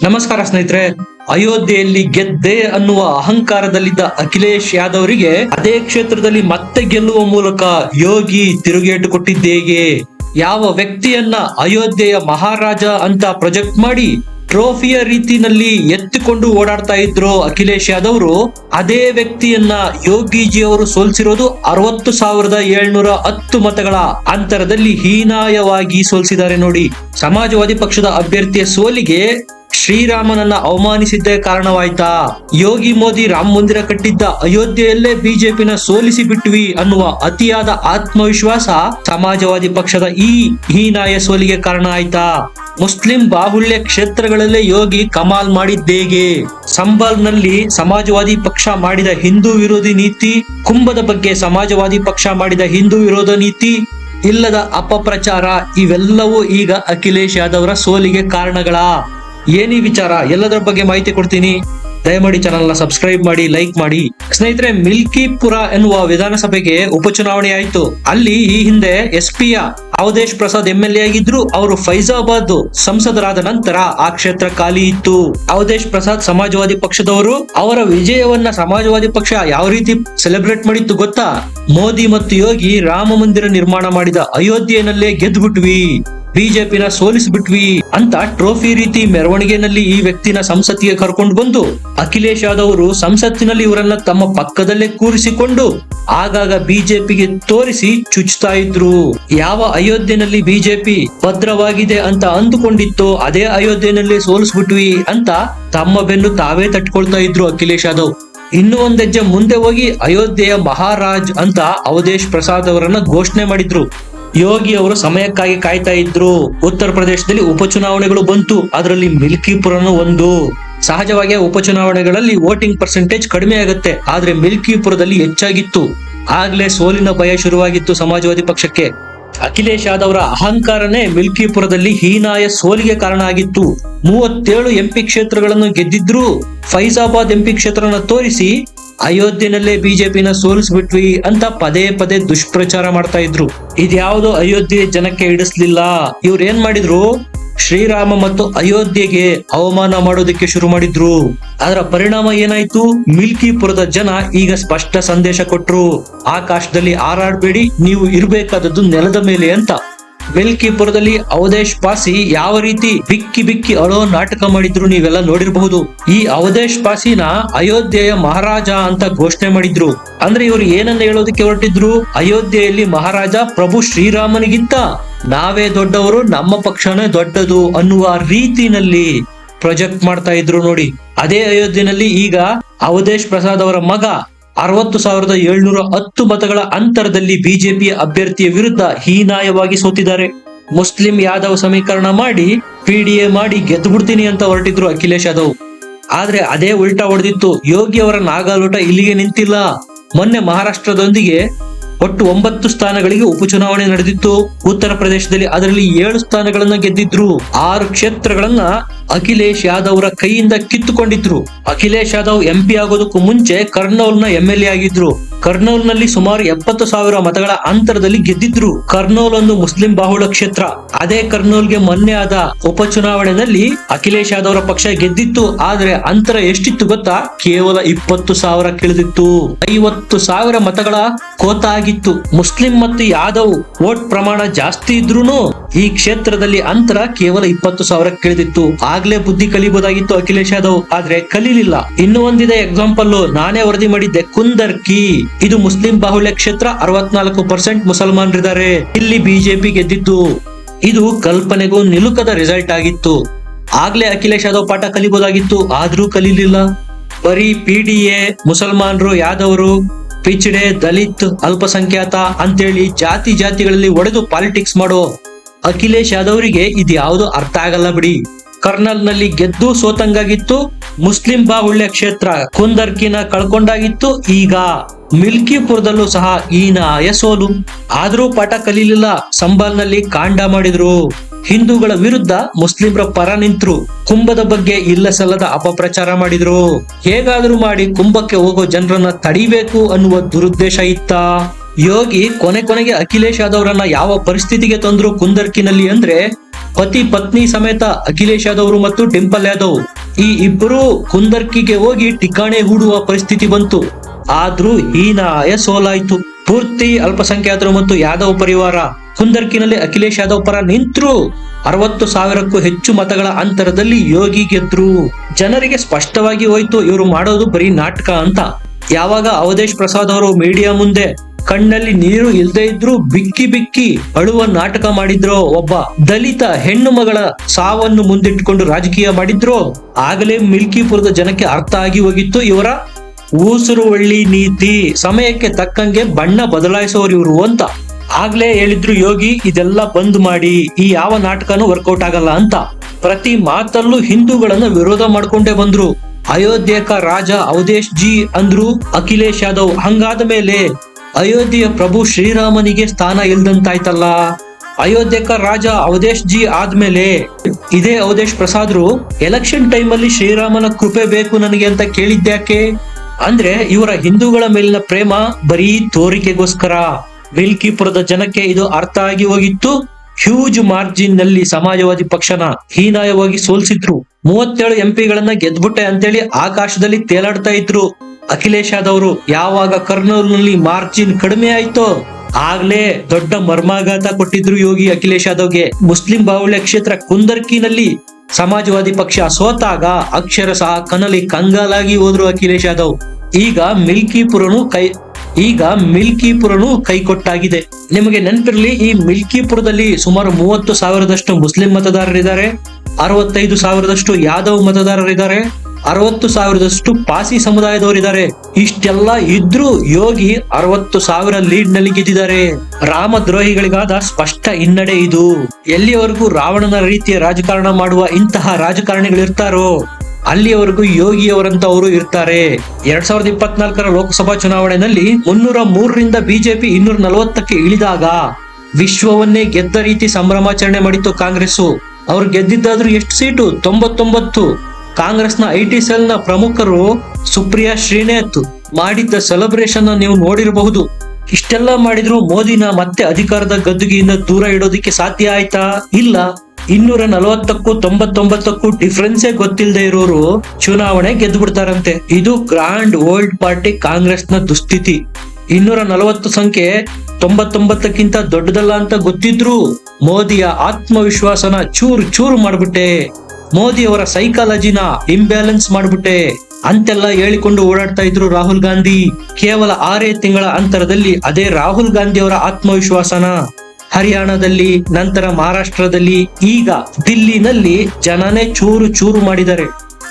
ನಮಸ್ಕಾರ ಸ್ನೇಹಿತರೆ, ಅಯೋಧ್ಯೆಯಲ್ಲಿ ಗೆದ್ದೆ ಅನ್ನುವ ಅಹಂಕಾರದಲ್ಲಿದ್ದ ಅಖಿಲೇಶ್ ಯಾದವರಿಗೆ ಅದೇ ಕ್ಷೇತ್ರದಲ್ಲಿ ಮತ್ತೆ ಗೆಲ್ಲುವ ಮೂಲಕ ಯೋಗಿ ತಿರುಗೇಟು ಕೊಟ್ಟಿದ್ದೇಗೆ. ಯಾವ ವ್ಯಕ್ತಿಯನ್ನ ಅಯೋಧ್ಯೆಯ ಮಹಾರಾಜ ಅಂತ ಪ್ರೊಜೆಕ್ಟ್ ಮಾಡಿ ಟ್ರೋಫಿಯ ರೀತಿನಲ್ಲಿ ಎತ್ತಿಕೊಂಡು ಓಡಾಡ್ತಾ ಇದ್ರು ಅಖಿಲೇಶ್ ಯಾದವ್ರು ಅದೇ ವ್ಯಕ್ತಿಯನ್ನ ಯೋಗಿಜಿ ಅವರು ಸೋಲ್ಸಿರೋದು ಅರವತ್ತು ಸಾವಿರದ ಏಳ್ನೂರ ಹತ್ತು ಮತಗಳ ಅಂತರದಲ್ಲಿ ಹೀನಾಯವಾಗಿ ಸೋಲ್ಸಿದ್ದಾರೆ ನೋಡಿ. ಸಮಾಜವಾದಿ ಪಕ್ಷದ ಅಭ್ಯರ್ಥಿಯ ಸೋಲಿಗೆ ಶ್ರೀರಾಮನನ್ನ ಅವಮಾನಿಸಿದ್ದೇ ಕಾರಣವಾಯ್ತಾ? ಯೋಗಿ ಮೋದಿ ರಾಮ ಮಂದಿರ ಕಟ್ಟಿದ್ದ ಅಯೋಧ್ಯೆಯಲ್ಲೇ ಬಿಜೆಪಿನ ಸೋಲಿಸಿ ಬಿಟ್ವಿ ಅನ್ನುವ ಅತಿಯಾದ ಆತ್ಮವಿಶ್ವಾಸ ಸಮಾಜವಾದಿ ಪಕ್ಷದ ಈ ಹೀನಾಯ ಸೋಲಿಗೆ ಕಾರಣ ಆಯ್ತಾ? ಮುಸ್ಲಿಂ ಬಾಹುಳ್ಯ ಕ್ಷೇತ್ರಗಳಲ್ಲೇ ಯೋಗಿ ಕಮಾಲ್ ಮಾಡಿದ್ದೇಗೆ ಸಂಬಾಲ್ನಲ್ಲಿ ಸಮಾಜವಾದಿ ಪಕ್ಷ ಮಾಡಿದ ಹಿಂದೂ ವಿರೋಧಿ ನೀತಿ, ಕುಂಭದ ಬಗ್ಗೆ ಸಮಾಜವಾದಿ ಪಕ್ಷ ಮಾಡಿದ ಹಿಂದೂ ವಿರೋಧ ನೀತಿ, ಇಲ್ಲದ ಅಪಪ್ರಚಾರ ಇವೆಲ್ಲವೂ ಈಗ ಅಖಿಲೇಶ್ ಯಾದವ್ರ ಸೋಲಿಗೆ ಕಾರಣಗಳ? ಏನಿ ವಿಚಾರ? ಎಲ್ಲದರ ಬಗ್ಗೆ ಮಾಹಿತಿ ಕೊಡ್ತೀನಿ. ದಯಮಾಡಿ ಚಾನಲ್ನ ಸಬ್ಸ್ಕ್ರೈಬ್ ಮಾಡಿ ಲೈಕ್ ಮಾಡಿ. ಸ್ನೇಹಿತರೆ, ಮಿಲ್ಕಿಪುರ ಎನ್ನುವ ವಿಧಾನಸಭೆಗೆ ಉಪಚುನಾವಣೆ ಆಯ್ತು. ಅಲ್ಲಿ ಈ ಹಿಂದೆ ಎಸ್ ಪಿಯ Awadhesh Prasad M L A ಆಗಿದ್ರು. ಅವರು ಫೈಜಾಬಾದ್ ಸಂಸದರಾದ ನಂತರ ಆ ಕ್ಷೇತ್ರ ಖಾಲಿ ಇತ್ತು. ಅವಧೇಶ್ ಪ್ರಸಾದ್ ಸಮಾಜವಾದಿ ಪಕ್ಷದವರು, ಅವರ ವಿಜಯವನ್ನ ಸಮಾಜವಾದಿ ಪಕ್ಷ ಯಾವ ರೀತಿ ಸೆಲೆಬ್ರೇಟ್ ಮಾಡಿತ್ತು ಗೊತ್ತಾ? ಮೋದಿ ಮತ್ತು ಯೋಗಿ ರಾಮ ಮಂದಿರ ನಿರ್ಮಾಣ ಮಾಡಿದ ಅಯೋಧ್ಯೆಯಲ್ಲೇ ಗೆದ್ಬಿಟ್ವಿ. ಬಿಜೆಪಿನ ಸೋಲಿಸ್ಬಿಟ್ವಿ ಅಂತ ಟ್ರೋಫಿ ರೀತಿ ಮೆರವಣಿಗೆನಲ್ಲಿ ಈ ವ್ಯಕ್ತಿನ ಸಂಸತ್ತಿಗೆ ಕರ್ಕೊಂಡು ಬಂದು ಅಖಿಲೇಶ್ ಯಾದವ್ ಅವರು ಸಂಸತ್ತಿನಲ್ಲಿ ಇವರನ್ನ ತಮ್ಮ ಪಕ್ಕದಲ್ಲೇ ಕೂರಿಸಿಕೊಂಡು ಆಗಾಗ ಬಿಜೆಪಿಗೆ ತೋರಿಸಿ ಚುಚ್ತಾ ಇದ್ರು. ಯಾವ ಅಯೋಧ್ಯೆನಲ್ಲಿ ಬಿಜೆಪಿ ಭದ್ರವಾಗಿದೆ ಅಂತ ಅಂದುಕೊಂಡಿತ್ತು ಅದೇ ಅಯೋಧ್ಯೆನಲ್ಲಿ ಸೋಲಿಸ್ಬಿಟ್ವಿ ಅಂತ ತಮ್ಮ ಬೆನ್ನು ತಾವೇ ತಟ್ಕೊಳ್ತಾ ಇದ್ರು ಅಖಿಲೇಶ್ ಯಾದವ್. ಇನ್ನು ಒಂದೆಜ್ಜೆ ಮುಂದೆ ಹೋಗಿ ಅಯೋಧ್ಯೆಯ ಮಹಾರಾಜ್ ಅಂತ ಅವಧೇಶ್ ಪ್ರಸಾದ್ ಅವರನ್ನ ಘೋಷಣೆ ಮಾಡಿದ್ರು. ಯೋಗಿ ಅವರು ಸಮಯಕ್ಕಾಗಿ ಕಾಯ್ತಾ ಇದ್ರು. ಉತ್ತರ ಪ್ರದೇಶದಲ್ಲಿ ಉಪಚುನಾವಣೆಗಳು ಬಂತು. ಅದರಲ್ಲಿ ಮಿಲ್ಕಿಪುರನು ಒಂದು. ಸಹಜವಾಗಿ ಉಪಚುನಾವಣೆಗಳಲ್ಲಿ ವೋಟಿಂಗ್ ಪರ್ಸೆಂಟೇಜ್ ಕಡಿಮೆ ಆಗುತ್ತೆ. ಆದ್ರೆ ಮಿಲ್ಕಿಪುರದಲ್ಲಿ ಹೆಚ್ಚಾಗಿತ್ತು. ಆಗ್ಲೇ ಸೋಲಿನ ಭಯ ಶುರುವಾಗಿತ್ತು ಸಮಾಜವಾದಿ ಪಕ್ಷಕ್ಕೆ. ಅಖಿಲೇಶ್ ಯಾದವ್ರ ಅಹಂಕಾರನೇ ಮಿಲ್ಕಿಪುರದಲ್ಲಿ ಹೀನಾಯ ಸೋಲಿಗೆ ಕಾರಣ ಆಗಿತ್ತು. ಮೂವತ್ತೇಳು ಎಂಪಿ ಕ್ಷೇತ್ರಗಳನ್ನು ಗೆದ್ದಿದ್ರು. ಫೈಜಾಬಾದ್ ಎಂಪಿ ಕ್ಷೇತ್ರವನ್ನು ತೋರಿಸಿ ಅಯೋಧ್ಯೆನಲ್ಲೇ ಬಿಜೆಪಿನ ಸೋಲಿಸ್ಬಿಟ್ವಿ ಅಂತ ಪದೇ ಪದೇ ದುಷ್ಪ್ರಚಾರ ಮಾಡ್ತಾ ಇದ್ರು. ಇದ್ಯಾವುದೋ ಅಯೋಧ್ಯೆ ಜನಕ್ಕೆ ಇಡಿಸ್ಲಿಲ್ಲ ಇವ್ರು ಏನ್ ಮಾಡಿದ್ರು? ಶ್ರೀರಾಮ ಮತ್ತು ಅಯೋಧ್ಯೆಗೆ ಅವಮಾನ ಮಾಡೋದಕ್ಕೆ ಶುರು ಮಾಡಿದ್ರು. ಅದರ ಪರಿಣಾಮ ಏನಾಯ್ತು? ಮಿಲ್ಕಿಪುರದ ಜನ ಈಗ ಸ್ಪಷ್ಟ ಸಂದೇಶ ಕೊಟ್ರು. ಆಕಾಶದಲ್ಲಿ ಹಾರಾಡ್ಬೇಡಿ, ನೀವು ಇರ್ಬೇಕಾದದ್ದು ನೆಲದ ಮೇಲೆ ಅಂತ. ಮಿಲ್ಕಿಪುರದಲ್ಲಿ ಅವಧೇಶ್ ಪಾಸಿ ಯಾವ ರೀತಿ ಬಿಕ್ಕಿ ಬಿಕ್ಕಿ ಅಳೋ ನಾಟಕ ಮಾಡಿದ್ರು ನೀವೆಲ್ಲ ನೋಡಿರಬಹುದು. ಈ ಅವಧೇಶ್ ಪಾಸಿನ ಅಯೋಧ್ಯೆಯ ಮಹಾರಾಜ ಅಂತ ಘೋಷಣೆ ಮಾಡಿದ್ರು. ಅಂದ್ರೆ ಇವರು ಏನನ್ನ ಹೇಳೋದಕ್ಕೆ ಹೊರಟಿದ್ರು? ಅಯೋಧ್ಯೆಯಲ್ಲಿ ಮಹಾರಾಜ ಪ್ರಭು ಶ್ರೀರಾಮನಿಗಿಂತ ನಾವೇ ದೊಡ್ಡವರು, ನಮ್ಮ ಪಕ್ಷನೇ ದೊಡ್ಡದು ಅನ್ನುವ ರೀತಿನಲ್ಲಿ ಪ್ರೊಜೆಕ್ಟ್ ಮಾಡ್ತಾ ಇದ್ರು ನೋಡಿ. ಅದೇ ಅಯೋಧ್ಯೆಯಲ್ಲಿ ಈಗ ಅವಧೇಶ್ ಪ್ರಸಾದ್ ಅವರ ಮಗ ಅರವತ್ತು ಸಾವಿರದ ಏಳ್ನೂರ ಹತ್ತು ಮತಗಳ ಅಂತರದಲ್ಲಿ ಬಿಜೆಪಿ ಅಭ್ಯರ್ಥಿಯ ವಿರುದ್ಧ ಹೀನಾಯವಾಗಿ ಸೋತಿದ್ದಾರೆ. ಮುಸ್ಲಿಂ ಯಾದವ್ ಸಮೀಕರಣ ಮಾಡಿ ಪಿಡಿಎ ಮಾಡಿ ಗೆದ್ದುಬಿಡ್ತೀನಿ ಅಂತ ಹೊರಟಿದ್ರು ಅಖಿಲೇಶ್ ಯಾದವ್. ಆದ್ರೆ ಅದೇ ಉಲ್ಟಾ ಹೊಡೆದಿತ್ತು. ಯೋಗಿ ಅವರ ನಾಗಾಲೋಟ ಇಲ್ಲಿಗೆ ನಿಂತಿಲ್ಲ. ಮೊನ್ನೆ ಮಹಾರಾಷ್ಟ್ರದೊಂದಿಗೆ ಒಟ್ಟು ಒಂಬತ್ತು ಸ್ಥಾನಗಳಿಗೆ ಉಪಚುನಾವಣೆ ನಡೆದಿತ್ತು. ಉತ್ತರ ಪ್ರದೇಶದಲ್ಲಿ ಅದರಲ್ಲಿ ಏಳು ಸ್ಥಾನಗಳನ್ನ ಗೆದ್ದಿದ್ರು. ಆರು ಕ್ಷೇತ್ರಗಳನ್ನ ಅಖಿಲೇಶ್ ಯಾದವ್ ರ ಕೈಯಿಂದ ಕಿತ್ತುಕೊಂಡಿದ್ರು. ಅಖಿಲೇಶ್ ಯಾದವ್ ಎಂಪಿ ಆಗೋದಕ್ಕೂ ಮುಂಚೆ ಕರ್ನೌಲ್ನ ಎಂ ಎಲ್ ಎ ಆಗಿದ್ರು. ಕರ್ನೌಲ್ನಲ್ಲಿ ಸುಮಾರು ಎಪ್ಪತ್ತು ಸಾವಿರ ಮತಗಳ ಅಂತರದಲ್ಲಿ ಗೆದ್ದಿದ್ರು. ಕರ್ನೂಲ್ ಒಂದು ಮುಸ್ಲಿಂ ಬಾಹುಳ ಕ್ಷೇತ್ರ. ಅದೇ ಕರ್ನೂಲ್ಗೆ ಮೊನ್ನೆ ಆದ ಉಪಚುನಾವಣೆಯಲ್ಲಿ ಅಖಿಲೇಶ್ ಯಾದವರ ಪಕ್ಷ ಗೆದ್ದಿತ್ತು. ಆದ್ರೆ ಅಂತರ ಎಷ್ಟಿತ್ತು ಗೊತ್ತಾ? ಕೇವಲ ಇಪ್ಪತ್ತು ಸಾವಿರ ಕಿಳಿದಿತ್ತು. ಐವತ್ತು ಸಾವಿರ ಮತಗಳ ಕೋತ ಆಗಿತ್ತು. ಮುಸ್ಲಿಂ ಮತ್ತು ಯಾದವ್ ವೋಟ್ ಪ್ರಮಾಣ ಜಾಸ್ತಿ ಇದ್ರೂನು ಈ ಕ್ಷೇತ್ರದಲ್ಲಿ ಅಂತರ ಕೇವಲ ಇಪ್ಪತ್ತು ಸಾವಿರ ಕಿಳಿದಿತ್ತು. ಆಗ್ಲೇ ಬುದ್ಧಿ ಕಲಿಬಹುದಾಗಿತ್ತು ಅಖಿಲೇಶ್ ಯಾದವ್. ಆದ್ರೆ ಕಲೀಲಿಲ್ಲ. ಇನ್ನೂ ಒಂದಿದೆ ಎಕ್ಸಾಂಪಲ್ ನಾನೇ ವರದಿ ಮಾಡಿದ್ದೆ ಕುಂದರ್ ಕಿ ಇದು ಮುಸ್ಲಿಂ ಬಾಹುಳ್ಯ ಕ್ಷೇತ್ರ ಅರವತ್ನಾಲ್ಕು ಪರ್ಸೆಂಟ್ ಮುಸಲ್ಮಾನರಿದ್ದಾರೆ. ಇಲ್ಲಿ ಬಿಜೆಪಿ ಗೆದ್ದಿದ್ದು. ಇದು ಕಲ್ಪನೆಗೂ ನಿಲುಕದ ರಿಸಲ್ಟ್ ಆಗಿತ್ತು. ಆಗ್ಲೇ ಅಖಿಲೇಶ್ ಯಾದವ್ ಪಾಠ ಕಲಿಬಹುದಾಗಿತ್ತು ಆದ್ರೂ ಕಲೀಲಿಲ್ಲ. ಬರೀ ಪಿಡಿಎ ಮುಸಲ್ಮಾನರು, ಯಾದವರು, ಪಿಚಡೆ, ದಲಿತ್, ಅಲ್ಪಸಂಖ್ಯಾತ ಅಂತೇಳಿ ಜಾತಿ ಜಾತಿಗಳಲ್ಲಿ ಒಡೆದು ಪಾಲಿಟಿಕ್ಸ್ ಮಾಡೋ ಅಖಿಲೇಶ್ ಯಾದವ್ರಿಗೆ ಇದು ಯಾವುದು ಅರ್ಥ ಆಗಲ್ಲ ಬಿಡಿ. ಕರ್ನಲ್ನಲ್ಲಿ ಗೆದ್ದು ಸೋತಂಗಾಗಿತ್ತು. ಮುಸ್ಲಿಂ ಬಾಹುಳ್ಯ ಕ್ಷೇತ್ರ ಕುಂದರ್ಕಿನ ಕಳ್ಕೊಂಡಾಗಿತ್ತು. ಈಗ ಮಿಲ್ಕಿಪುರದಲ್ಲೂ ಸಹ ಈನಾಯ ಸೋಲು ಆದರೂ ಪಾಠ ಕಲೀಲಿಲ್ಲ, ಸಂಬಾಲ್ನಲ್ಲಿ ಕಾಂಡ ಮಾಡಿದ್ರು. ಹಿಂದೂಗಳ ವಿರುದ್ಧ ಮುಸ್ಲಿಮರ ಪರ ನಿಂತರು. ಕುಂಭದ ಬಗ್ಗೆ ಇಲ್ಲ ಸಲ್ಲದ ಅಪಪ್ರಚಾರ ಮಾಡಿದ್ರು. ಹೇಗಾದ್ರೂ ಮಾಡಿ ಕುಂಭಕ್ಕೆ ಹೋಗೋ ಜನರನ್ನ ತಡಿಬೇಕು ಅನ್ನುವ ದುರುದ್ದೇಶ ಇತ್ತ. ಯೋಗಿ ಕೊನೆ ಕೊನೆಗೆ ಅಖಿಲೇಶ್ ಯಾದವ್ರನ್ನ ಯಾವ ಪರಿಸ್ಥಿತಿಗೆ ತಂದ್ರು ಕುಂದರ್ಕಿನಲ್ಲಿ ಅಂದ್ರೆ, ಪತಿ ಪತ್ನಿ ಸಮೇತ ಅಖಿಲೇಶ್ ಯಾದವ್ ಮತ್ತು ಡಿಂಪಲ್ ಯಾದವ್. ಈ ಇಬ್ಬರು ಕುಂದರ್ಕಿಗೆ ಹೋಗಿ ಠಿಕಾಣೆ ಹೂಡುವ ಪರಿಸ್ಥಿತಿ ಬಂತು. ಆದ್ರೂ ಹೀನಾಯ ಸೋಲಾಯ್ತು. ಪೂರ್ತಿ ಅಲ್ಪಸಂಖ್ಯಾತರು ಮತ್ತು ಯಾದವ್ ಪರಿವಾರ. ಕುಂದರ್ಕಿನಲ್ಲಿ ಅಖಿಲೇಶ್ ಯಾದವ್ ಪರ ನಿಂತ್ರು. ಅರವತ್ತು ಸಾವಿರಕ್ಕೂ ಹೆಚ್ಚು ಮತಗಳ ಅಂತರದಲ್ಲಿ ಯೋಗಿ ಗೆದ್ರು. ಜನರಿಗೆ ಸ್ಪಷ್ಟವಾಗಿ ಹೋಯ್ತು, ಇವರು ಮಾಡೋದು ಬರೀ ನಾಟಕ ಅಂತ. ಯಾವಾಗ ಅವಧೇಶ್ ಪ್ರಸಾದ್ ಅವರು ಮೀಡಿಯಾ ಮುಂದೆ ಕಣ್ಣಲ್ಲಿ ನೀರು ಇಲ್ಲದೆ ಇದ್ರು ಬಿಕ್ಕಿ ಬಿಕ್ಕಿ ಅಳುವ ನಾಟಕ ಮಾಡಿದ್ರೋ ಒಬ್ಬ ದಲಿತ ಹೆಣ್ಣು ಮಗಳ ಸಾವನ್ನು ಮುಂದಿಟ್ಟುಕೊಂಡು ರಾಜಕೀಯ ಮಾಡಿದ್ರೋ, ಆಗಲೇ ಮಿಲ್ಕಿಪುರದ ಜನಕ್ಕೆ ಅರ್ಥ ಆಗಿ ಹೋಗಿತ್ತು ಇವರ ಊಸುರು ಒಳ್ಳಿ ನೀತಿ, ಸಮಯಕ್ಕೆ ತಕ್ಕಂಗೆ ಬಣ್ಣ ಬದಲಾಯಿಸೋರು ಇವರು ಅಂತ. ಆಗ್ಲೇ ಹೇಳಿದ್ರು ಯೋಗಿ, ಇದೆಲ್ಲ ಬಂದ್ ಮಾಡಿ, ಈ ಯಾವ ನಾಟಕನೂ ವರ್ಕೌಟ್ ಆಗಲ್ಲ ಅಂತ. ಪ್ರತಿ ಮಾತಲ್ಲೂ ಹಿಂದೂಗಳನ್ನ ವಿರೋಧ ಮಾಡ್ಕೊಂಡೇ ಬಂದ್ರು. ಅಯೋಧ್ಯಕ ರಾಜ ಅವಧೇಶ್ ಜಿ ಅಂದ್ರು, ಅಖಿಲೇಶ್ ಯಾದವ್ ಹಂಗಾದ ಮೇಲೆ ಅಯೋಧ್ಯೆಯ ಪ್ರಭು ಶ್ರೀರಾಮನಿಗೆ ಸ್ಥಾನ ಇಲ್ದಂತಾಯ್ತಲ್ಲ. ಅಯೋಧ್ಯಕ ರಾಜ ಅವಧೇಶ್ ಜಿ ಆದ್ಮೇಲೆ ಇದೇ ಅವಧೇಶ್ ಪ್ರಸಾದ್ರು ಎಲೆಕ್ಷನ್ ಟೈಮ್ ಅಲ್ಲಿ ಶ್ರೀರಾಮನ ಕೃಪೆ ಬೇಕು ನನಗೆ ಅಂತ ಕೇಳಿದ್ಯಾಕೆ ಅಂದ್ರೆ ಇವರ ಹಿಂದೂಗಳ ಮೇಲಿನ ಪ್ರೇಮ ಬರೀ ತೋರಿಕೆಗೋಸ್ಕರ. ಮಿಲ್ಕಿಪುರದ ಜನಕ್ಕೆ ಇದು ಅರ್ಥ ಆಗಿ ಹೋಗಿತ್ತು. ಹ್ಯೂಜ್ ಮಾರ್ಜಿನ್ನಲ್ಲಿ ಸಮಾಜವಾದಿ ಪಕ್ಷನ ಹೀನಾಯವಾಗಿ ಸೋಲ್ಸಿದ್ರು. ಮೂವತ್ತೇಳು ಎಂಪಿಗಳನ್ನ ಗೆದ್ಬಿಟ್ಟೆ ಅಂತೇಳಿ ಆಕಾಶದಲ್ಲಿ ತೇಲಾಡ್ತಾ ಇದ್ರು. ಅಖಿಲೇಶ್ ಯಾದವ್ರು, ಯಾವಾಗ ಕರ್ನೂಲ್ನಲ್ಲಿ ಮಾರ್ಜಿನ್ ಕಡಿಮೆ ಆಯ್ತೋ, ಆಗ್ಲೇ ದೊಡ್ಡ ಮರ್ಮಾಘಾತ ಕೊಟ್ಟಿದ್ರು ಯೋಗಿ ಅಖಿಲೇಶ್ ಯಾದವ್ಗೆ. ಮುಸ್ಲಿಂ ಬಾಹುಳ್ಯ ಕ್ಷೇತ್ರ ಕುಂದರ್ಕಿನಲ್ಲಿ ಸಮಾಜವಾದಿ ಪಕ್ಷ ಸೋತಾಗ ಅಕ್ಷರ ಸಹ ಕನಲಿ ಕಂಗಾಲಾಗಿ ಹೋದ್ರು ಅಖಿಲೇಶ್ ಯಾದವ್. ಈಗ ಮಿಲ್ಕಿಪುರನು ಕೈ, ಈಗ ಮಿಲ್ಕಿಪುರನು ಕೈಕೊಟ್ಟಾಗಿದೆ. ನಿಮಗೆ ನೆನಪಿರಲಿ, ಈ ಮಿಲ್ಕಿಪುರದಲ್ಲಿ ಸುಮಾರು ಮೂವತ್ತು ಸಾವಿರದಷ್ಟು ಮುಸ್ಲಿಂ ಮತದಾರರಿದ್ದಾರೆ. ಅರವತ್ತೈದು ಸಾವಿರದಷ್ಟು ಯಾದವ್ ಮತದಾರರಿದ್ದಾರೆ. ಅರವತ್ತು ಸಾವಿರದಷ್ಟು ಪಾಸಿ ಸಮುದಾಯದವರಿದ್ದಾರೆ. ಇಷ್ಟೆಲ್ಲ ಇದ್ರೂ ಯೋಗಿ ಅರವತ್ತು ಸಾವಿರ ಲೀಡ್ನಲ್ಲಿ ಗೆದ್ದಿದ್ದಾರೆ ರಾಮದ್ರೋಹಿಗಳಿಗಾದ ಸ್ಪಷ್ಟ ಹಿನ್ನಡೆ ಇದು. ಎಲ್ಲಿಯವರೆಗೂ ರಾವಣನ ರೀತಿಯ ರಾಜಕಾರಣ ಮಾಡುವ ಇಂತಹ ರಾಜಕಾರಣಿಗಳಿರ್ತಾರೋ, ಅಲ್ಲಿಯವರೆಗೂ ಯೋಗಿಯವರಂತವರು ಇರ್ತಾರೆ. ಎರಡ್ ಸಾವಿರದ ಇಪ್ಪತ್ನಾಲ್ಕರ ಲೋಕಸಭಾ ಚುನಾವಣೆಯಲ್ಲಿ ಮುನ್ನೂರ ಮೂರರಿಂದ ಬಿಜೆಪಿ ಇನ್ನೂರ ನಲವತ್ತಕ್ಕೆ ಇಳಿದಾಗ ವಿಶ್ವವನ್ನೇ ಗೆದ್ದ ರೀತಿ ಸಂಭ್ರಮಾಚರಣೆ ಮಾಡಿತ್ತು ಕಾಂಗ್ರೆಸ್ ಅವ್ರು ಗೆದ್ದಿದ್ದಾದ್ರೂ ಎಷ್ಟು ಸೀಟು? ತೊಂಬತ್ತೊಂಬತ್ತು. ಕಾಂಗ್ರೆಸ್ನ ಐ ಟಿ ಸೆಲ್ನ ಪ್ರಮುಖರು ಸುಪ್ರಿಯಾ ಶ್ರೀನೇತ್ ಮಾಡಿದ್ದ ಸೆಲೆಬ್ರೇಷನ್ ನೀವು ನೋಡಿರಬಹುದು. ಇಷ್ಟೆಲ್ಲ ಮಾಡಿದ್ರು ಮೋದಿನ ಮತ್ತೆ ಅಧಿಕಾರದ ಗದ್ದುಗೆಯಿಂದ ದೂರ ಇಡೋದಿಕ್ಕೆ ಸಾಧ್ಯ ಆಯ್ತಾ? ಇಲ್ಲ. ಇನ್ನೂರ ನಲವತ್ತಕ್ಕೂ ತೊಂಬತ್ತೊಂಬತ್ತಕ್ಕೂ ಡಿಫ್ರೆನ್ಸೇ ಗೊತ್ತಿಲ್ಲದೆ ಇರೋರು ಚುನಾವಣೆ ಗೆದ್ದು ಬಿಡ್ತಾರಂತೆ ಇದು ಗ್ರಾಂಡ್ ಓಲ್ಡ್ ಪಾರ್ಟಿ ಕಾಂಗ್ರೆಸ್ನ ದುಸ್ಥಿತಿ. ಇನ್ನೂರ ನಲವತ್ತು ಸಂಖ್ಯೆ ತೊಂಬತ್ತೊಂಬತ್ತಕ್ಕಿಂತ ದೊಡ್ಡದಲ್ಲ ಅಂತ ಗೊತ್ತಿದ್ರು ಮೋದಿಯ ಆತ್ಮವಿಶ್ವಾಸನ ಚೂರು ಚೂರು ಮಾಡ್ಬಿಟ್ಟೆ. ಮೋದಿ ಅವರ ಸೈಕಾಲಜಿನ ಇಂಬ್ಯಾಲೆನ್ಸ್ ಮಾಡ್ಬಿಟ್ಟೆ. ಅಂತೆಲ್ಲ ಹೇಳಿಕೊಂಡು ಓಡಾಡ್ತಾ ಇದ್ರು ರಾಹುಲ್ ಗಾಂಧಿ. ಕೇವಲ ಆರೇ ತಿಂಗಳ ಅಂತರದಲ್ಲಿ ಅದೇ ರಾಹುಲ್ ಗಾಂಧಿ ಅವರ ಆತ್ಮವಿಶ್ವಾಸನ. ಹರಿಯಾಣದಲ್ಲಿ, ನಂತರ ಮಹಾರಾಷ್ಟ್ರದಲ್ಲಿ, ಈಗ ದಿಲ್ಲಿನಲ್ಲಿ ಜನನೇ ಚೂರು ಚೂರು ಮಾಡಿದ್ದಾರೆ.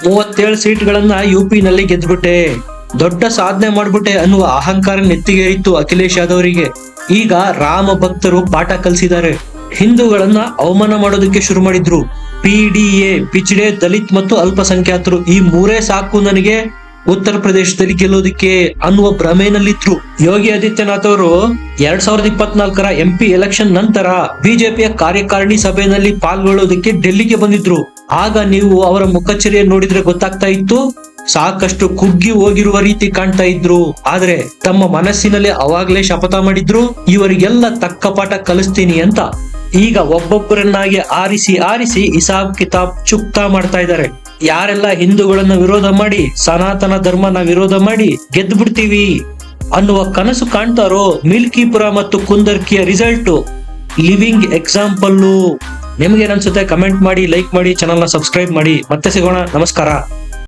ಮೂವತ್ತೇಳು ಸೀಟ್ಗಳನ್ನ ಯು ಪಿನಲ್ಲಿ ಗೆದ್ಬಿಟ್ಟೆ. ದೊಡ್ಡ ಸಾಧನೆ ಮಾಡ್ಬಿಟ್ಟೆ ಅನ್ನುವ ಅಹಂಕಾರ ನೆತ್ತಿಗೇರಿತ್ತು ಅಖಿಲೇಶ್ ಯಾದವ್ರಿಗೆ ಈಗ ರಾಮ ಭಕ್ತರು ಪಾಠ ಕಲಿಸಿದ್ದಾರೆ. ಹಿಂದೂಗಳನ್ನ ಅವಮಾನ ಮಾಡೋದಕ್ಕೆ ಶುರು ಮಾಡಿದ್ರು. ಪಿ ಡಿ ಎ ಪಿಚ್ಡೆ ದಲಿತ್ ಮತ್ತು ಅಲ್ಪಸಂಖ್ಯಾತರು, ಈ ಮೂರೇ ಸಾಕು ನನಗೆ ಉತ್ತರ ಪ್ರದೇಶದಲ್ಲಿ ಗೆಲ್ಲೋದಿಕ್ಕೆ ಅನ್ನುವ ಭ್ರಮೆಯಲ್ಲಿದ್ರು. ಯೋಗಿ ಆದಿತ್ಯನಾಥ್ ಅವರು ಎರಡ್ ಸಾವಿರದ ಇಪ್ಪತ್ನಾಲ್ಕರ ಎಂಪಿ ಎಲೆಕ್ಷನ್ ನಂತರ ಬಿಜೆಪಿಯ ಕಾರ್ಯಕಾರಿಣಿ ಸಭೆಯಲ್ಲಿ ಪಾಲ್ಗೊಳ್ಳೋದಕ್ಕೆ ಡೆಲ್ಲಿಗೆ ಬಂದಿದ್ರು. ಆಗ ನೀವು ಅವರ ಮುಖಚರ್ಯ ನೋಡಿದ್ರೆ ಗೊತ್ತಾಗ್ತಾ ಇತ್ತು, ಸಾಕಷ್ಟು ಕುಗ್ಗಿ ಹೋಗಿರುವ ರೀತಿ ಕಾಣ್ತಾ ಇದ್ರು. ಆದ್ರೆ ತಮ್ಮ ಮನಸ್ಸಿನಲ್ಲಿ ಅವಾಗ್ಲೇ ಶಪಥ ಮಾಡಿದ್ರು, ಇವರಿಗೆಲ್ಲ ತಕ್ಕ ಪಾಠ ಕಲಿಸ್ತೀನಿ ಅಂತ. ಈಗ ಒಬ್ಬೊಬ್ಬರನ್ನಾಗಿ ಆರಿಸಿ ಆರಿಸಿ ಇಸಾಬ್ ಕಿತಾಬ್ ಚುಕ್ತಾ ಮಾಡ್ತಾ ಇದ್ದಾರೆ. ಯಾರೆಲ್ಲ ಹಿಂದೂಗಳನ್ನು ವಿರೋಧ ಮಾಡಿ, ಸನಾತನ ಧರ್ಮನ ವಿರೋಧ ಮಾಡಿ ಗೆದ್ದು ಬಿಡ್ತೀವಿ ಅನ್ನುವ ಕನಸು ಕಾಣ್ತಾರೋ ಮಿಲ್ಕಿಪುರ ಮತ್ತು ಕುಂದರ್ಕಿಯ ರಿಸಲ್ಟ್? Living example. ನಿಮ್ಗೆ ಅನ್ಸುತ್ತೆ? ಕಮೆಂಟ್ ಮಾಡಿ, ಲೈಕ್ ಮಾಡಿ ಚಾನಲ್ನ ಸಬ್ಸ್ಕ್ರೈಬ್ ಮಾಡಿ. ಮತ್ತೆ ಸಿಗೋಣ. ನಮಸ್ಕಾರ.